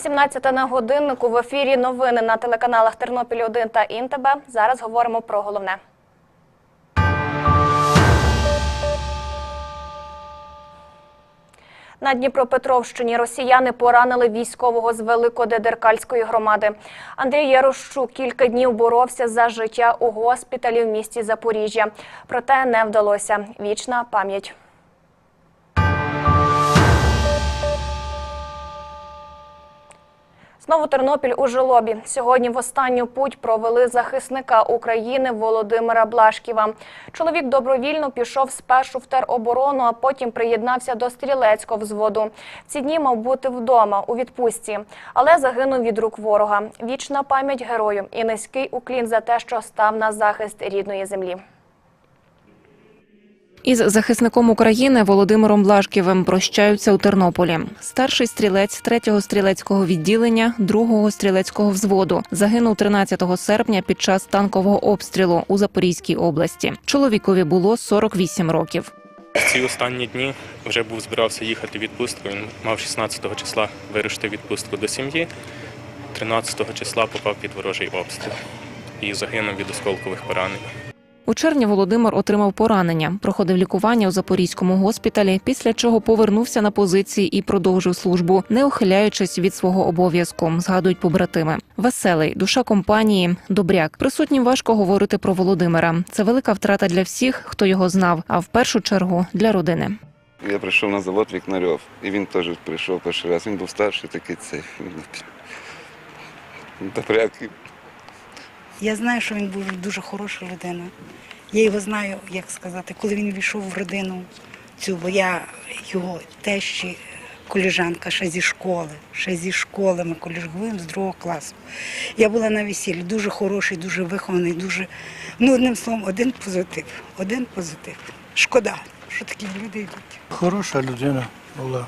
18 на годиннику в ефірі новини на телеканалах Тернопіль 1 та ІНТБ. Зараз говоримо про головне. На Дніпропетровщині росіяни поранили військового з Великодедеркальської громади. Андрій Ярощук кілька днів боровся за життя у госпіталі в місті Запоріжжя. Проте не вдалося. Вічна пам'ять. Знову Тернопіль у жолобі. Сьогодні в останню путь провели захисника України Володимира Блашківа. Чоловік добровільно пішов спершу в тероборону, а потім приєднався до стрілецького взводу. Ці дні мав бути вдома у відпустці, але загинув від рук ворога. Вічна пам'ять герою і низький уклін за те, що став на захист рідної землі. Із захисником України Володимиром Блашківим прощаються у Тернополі. Старший стрілець 3-го стрілецького відділення 2-го стрілецького взводу загинув 13 серпня під час танкового обстрілу у Запорізькій області. Чоловікові було 48 років. В ці останні дні вже був збирався їхати в відпустку. Він мав 16-го числа вирушити відпустку до сім'ї. 13-го числа попав під ворожий обстріл і загинув від осколкових поранень. У червні Володимир отримав поранення, проходив лікування у Запорізькому госпіталі, після чого повернувся на позиції і продовжив службу, не ухиляючись від свого обов'язку. Згадують побратими. Веселий, душа компанії, добряк. Присутнім важко говорити про Володимира. Це велика втрата для всіх, хто його знав, а в першу чергу для родини. Я прийшов на завод Вікнарьов, і він теж прийшов перший раз. Він був старший такий цей. Добряк. Я знаю, що він був дуже хороша людина. Я його знаю, як сказати, коли він війшов в родину цю, бо я його тещі, коліжанка ще зі школи, ще зі школи ми коліжгуємо з другого класу. Я була на весіллі, дуже хороший, дуже вихований, дуже, ну одним словом, один позитив, один позитив. Шкода, що такі люди йдуть. Хороша людина була,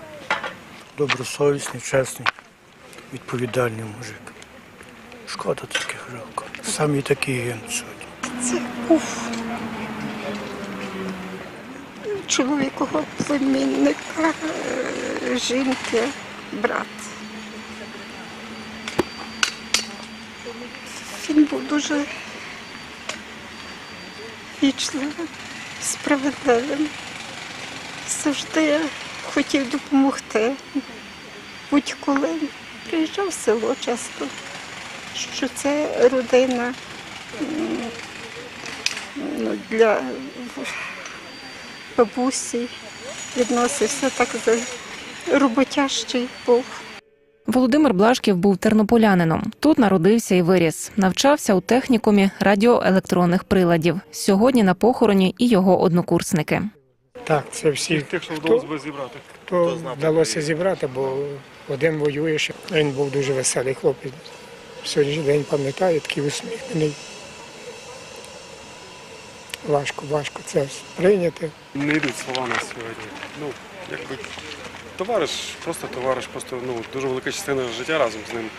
добросовісний, чесний, відповідальний мужик. Шкода таких жалко. Самі такі гинуть. Це був чоловікового племінника, жінки, брат. Він був дуже вічливим, справедливим. Завжди хотів допомогти. Будь-коли приїжджав в село часто, що це родина ну, для бабусі відносився так за роботящий був. Володимир Блашків був тернополянином. Тут народився і виріс. Навчався у технікумі радіоелектронних приладів. Сьогодні на похороні і його однокурсники. Так, це всі, Тих, що вдалося би зібрати. хто вдалося зібрати, бо один воює. Він був дуже веселий хлопець. Сьогоднішній день пам'ятаю, такий усміхнений. Важко, важко це сприйняти. Не йдуть слова на сьогодні. Ну, якби товариш, просто товариш, просто ну, дуже велика частина життя разом з ним.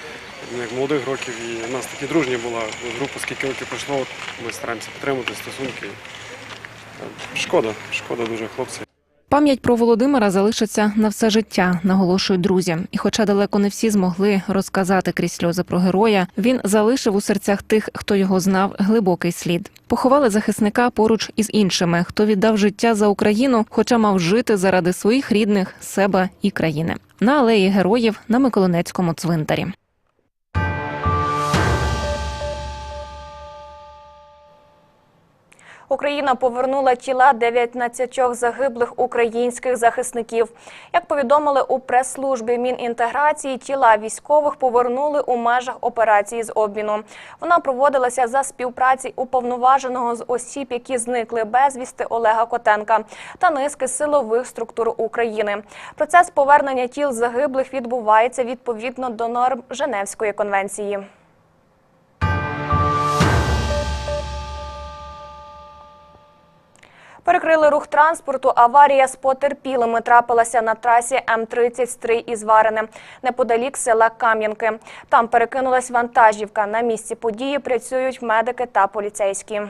Як молодих років і в нас такі дружні була група, скільки років пройшло, ми стараємося підтримувати стосунки. Е, Шкода, шкода дуже хлопця. Пам'ять про Володимира залишиться на все життя, наголошують друзі. І, хоча далеко не всі змогли розказати крізь сльози про героя, він залишив у серцях тих, хто його знав, глибокий слід. Поховали захисника поруч із іншими, хто віддав життя за Україну, хоча мав жити заради своїх рідних, себе і країни. На алеї героїв на Миколинецькому цвинтарі. Україна повернула тіла 19 загиблих українських захисників. Як повідомили у прес-службі Мінінтеграції, тіла військових повернули у межах операції з обміну. Вона проводилася за співпраці уповноваженого з осіб, які зникли безвісти Олега Котенка та низки силових структур України. Процес повернення тіл загиблих відбувається відповідно до норм Женевської конвенції. Перекрили рух транспорту. Аварія з потерпілими трапилася на трасі М-30 Стрий із Варени, неподалік села Кам'янки. Там перекинулась вантажівка. На місці події працюють медики та поліцейські.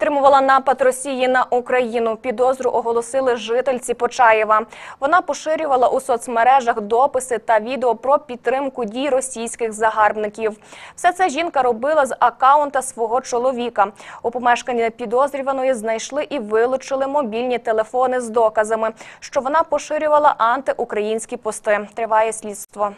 Підтримувала напад Росії на Україну. Підозру оголосили жительці Почаєва. Вона поширювала у соцмережах дописи та відео про підтримку дій російських загарбників. Все це жінка робила з акаунта свого чоловіка. У помешканні підозрюваної знайшли і вилучили мобільні телефони з доказами, що вона поширювала антиукраїнські пости. Триває слідство.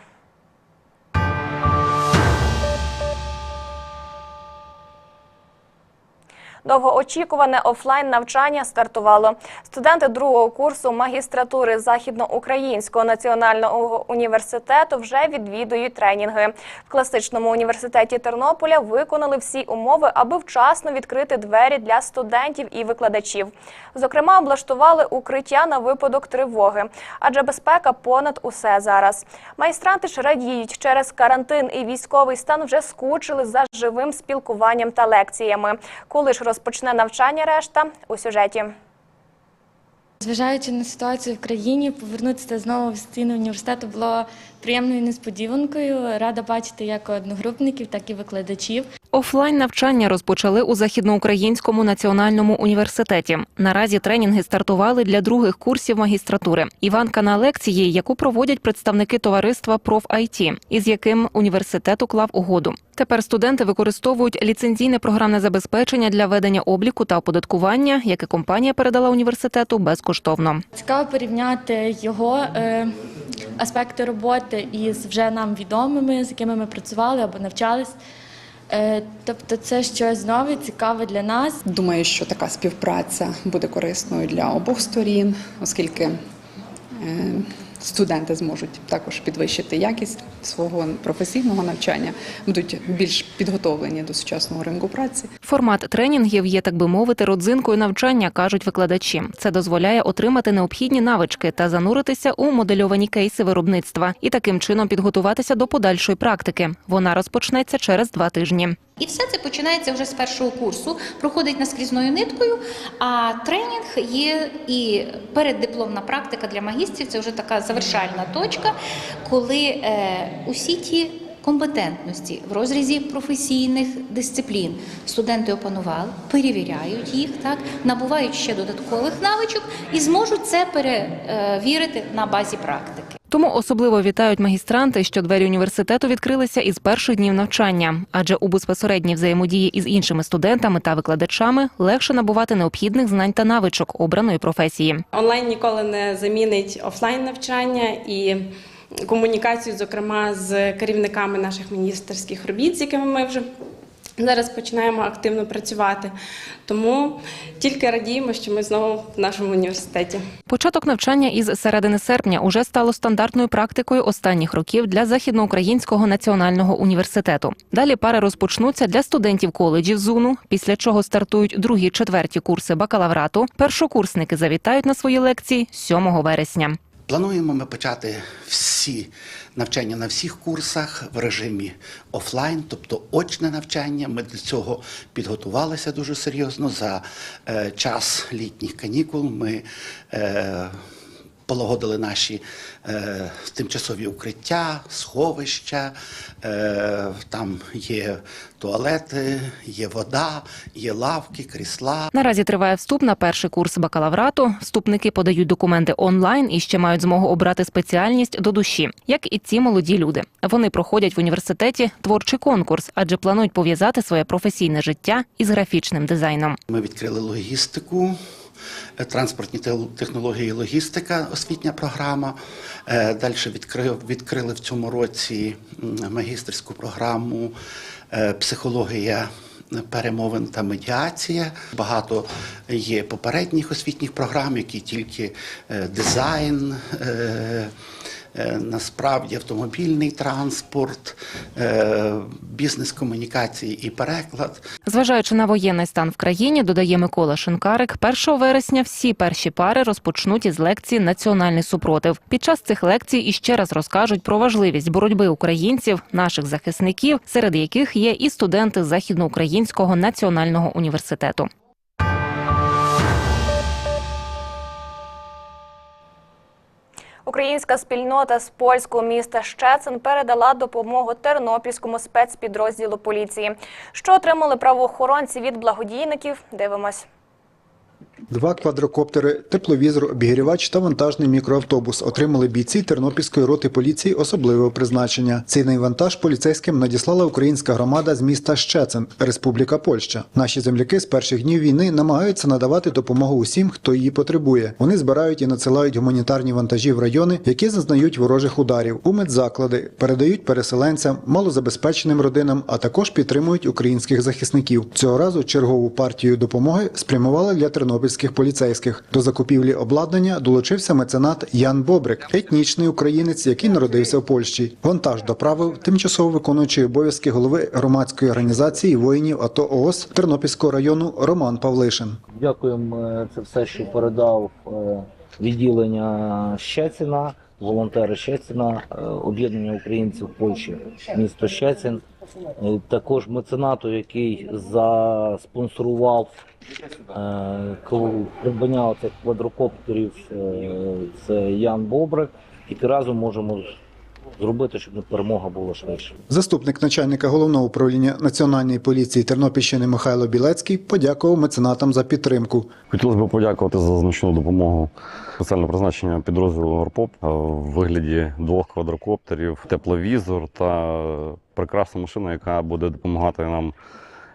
Довгоочікуване офлайн навчання стартувало. Студенти другого курсу магістратури Західноукраїнського національного університету вже відвідують тренінги. В класичному університеті Тернополя виконали всі умови, аби вчасно відкрити двері для студентів і викладачів. Зокрема, облаштували укриття на випадок тривоги, адже безпека понад усе зараз. Майстранти ж радіють через карантин і військовий стан вже скучили за живим спілкуванням та лекціями. Коли ж розпочне навчання решта у сюжеті. Зважаючи на ситуацію в країні, повернутися знову в стіни університету було приємною несподіванкою. Рада бачити як одногрупників, так і викладачів. Офлайн навчання розпочали у Західноукраїнському національному університеті. Наразі тренінги стартували для других курсів магістратури. Іванка на лекції, яку проводять представники товариства «Проф-ІТ», із яким університет уклав угоду. Тепер студенти використовують ліцензійне програмне забезпечення для ведення обліку та оподаткування, яке компанія передала університету безкоштовно. Цікаво порівняти його е, аспекти роботи із вже нам відомими, з якими ми працювали або навчались. Е, тобто, це щось нове, цікаве для нас. Думаю, що така співпраця буде корисною для обох сторін, оскільки е, студенти зможуть також підвищити якість свого професійного навчання, будуть більш підготовлені до сучасного ринку праці. Формат тренінгів є, так би мовити, родзинкою навчання, кажуть викладачі. Це дозволяє отримати необхідні навички та зануритися у модельовані кейси виробництва і таким чином підготуватися до подальшої практики. Вона розпочнеться через два тижні. І все це починається вже з першого курсу, проходить наскрізною ниткою. А тренінг є і переддипломна практика для магістрів. Це вже така завершальна точка, коли е, усі ті компетентності в розрізі професійних дисциплін студенти опанували, перевіряють їх, так набувають ще додаткових навичок і зможуть це перевірити на базі практики. Тому особливо вітають магістранти, що двері університету відкрилися із перших днів навчання, адже у безпосередній взаємодії із іншими студентами та викладачами легше набувати необхідних знань та навичок обраної професії. Онлайн ніколи не замінить офлайн навчання і комунікацію, зокрема з керівниками наших міністерських робіт, з якими ми вже зараз починаємо активно працювати. Тому тільки радіємо, що ми знову в нашому університеті. Початок навчання із середини серпня уже стало стандартною практикою останніх років для Західноукраїнського національного університету. Далі пари розпочнуться для студентів коледжів ЗУНу, після чого стартують другі четверті курси бакалаврату. Першокурсники завітають на свої лекції 7 вересня. Плануємо ми почати всі навчання на всіх курсах в режимі офлайн, тобто очне навчання. Ми для цього підготувалися дуже серйозно. За е, час літніх канікул ми е, полагодили наші е, тимчасові укриття, сховища. Е, там є туалети, є вода, є лавки, крісла. Наразі триває вступ на перший курс бакалаврату. Вступники подають документи онлайн і ще мають змогу обрати спеціальність до душі, як і ці молоді люди. Вони проходять в університеті творчий конкурс, адже планують пов'язати своє професійне життя із графічним дизайном. Ми відкрили логістику, транспортні технології і логістика, освітня програма. Далі відкрив, відкрили в цьому році магістрську програму е, психологія. Перемовин та медіація. Багато є попередніх освітніх програм, які тільки е, дизайн, е, е, насправді автомобільний транспорт, е, бізнес-комунікації і переклад. Зважаючи на воєнний стан в країні, додає Микола Шинкарик, 1 вересня всі перші пари розпочнуть із лекції Національний супротив. Під час цих лекцій іще раз розкажуть про важливість боротьби українців, наших захисників, серед яких є і студенти Західноукраїнського національного університету. Українська спільнота з польського міста Щецин передала допомогу тернопільському спецпідрозділу поліції. Що отримали правоохоронці від благодійників? Дивимось. Два квадрокоптери, тепловізор, обігрівач та вантажний мікроавтобус отримали бійці Тернопільської роти поліції особливого призначення. Цінний вантаж поліцейським надіслала українська громада з міста Щецин, Республіка Польща. Наші земляки з перших днів війни намагаються надавати допомогу усім, хто її потребує. Вони збирають і надсилають гуманітарні вантажі в райони, які зазнають ворожих ударів, у медзаклади, передають переселенцям, малозабезпеченим родинам, а також підтримують українських захисників. Цього разу чергову партію допомоги спрямували для тернопільських поліцейських. До закупівлі обладнання долучився меценат Ян Бобрик, етнічний українець, який народився в Польщі. Вантаж доправив тимчасово виконуючий обов'язки голови громадської організації воїнів АТО ООС Тернопільського району Роман Павлишин. Дякуємо. е, Це все, що передав е, відділення Щеціна, волонтери Щеціна, е, об'єднання українців Польщі, місто Щецин. Е, Також меценату, який заспонсорував е, придбання цих квадрокоптерів, це Ян Бобрик. Тільки разом можемо зробити, щоб перемога була швидше. Заступник начальника головного управління національної поліції Тернопільщини Михайло Білецький подякував меценатам за підтримку. Хотілося б подякувати за значну допомогу спеціального призначення підрозділу Горпоп в вигляді двох квадрокоптерів, тепловізор та прекрасна машина, яка буде допомагати нам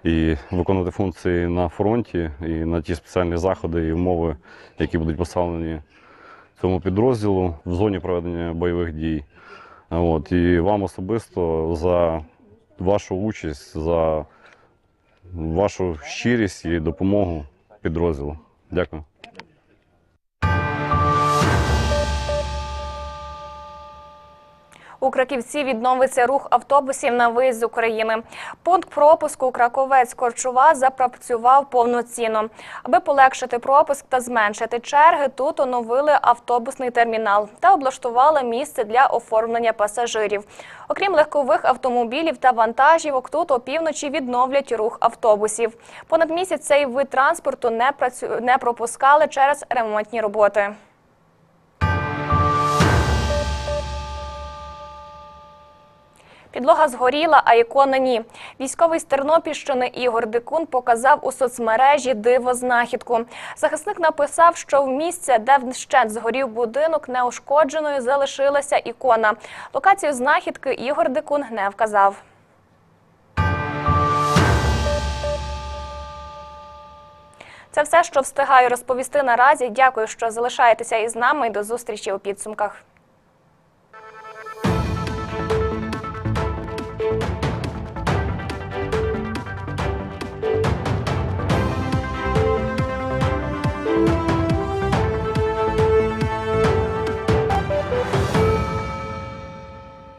і виконувати функції на фронті, і на ті спеціальні заходи і умови, які будуть поставлені цьому підрозділу в зоні проведення бойових дій. От, і вам особисто за вашу участь, за вашу щирість і допомогу підрозділу. Дякую. У Краківці відновиться рух автобусів на виїзд з України. Пункт пропуску Краковець-Корчова запрацював повноцінно. Аби полегшити пропуск та зменшити черги, тут оновили автобусний термінал та облаштували місце для оформлення пасажирів. Окрім легкових автомобілів та вантажівок, тут опівночі відновлять рух автобусів. Понад місяць цей вид транспорту не пропускали через ремонтні роботи. Підлога згоріла, а ікона ні. Військовий з Тернопільщини Ігор Дикун показав у соцмережі диво знахідку. Захисник написав, що в місці, де вщент згорів будинок, неушкодженою залишилася ікона. Локацію знахідки Ігор Дикун не вказав. Це все, що встигаю розповісти наразі. Дякую, що залишаєтеся із нами і до зустрічі у підсумках.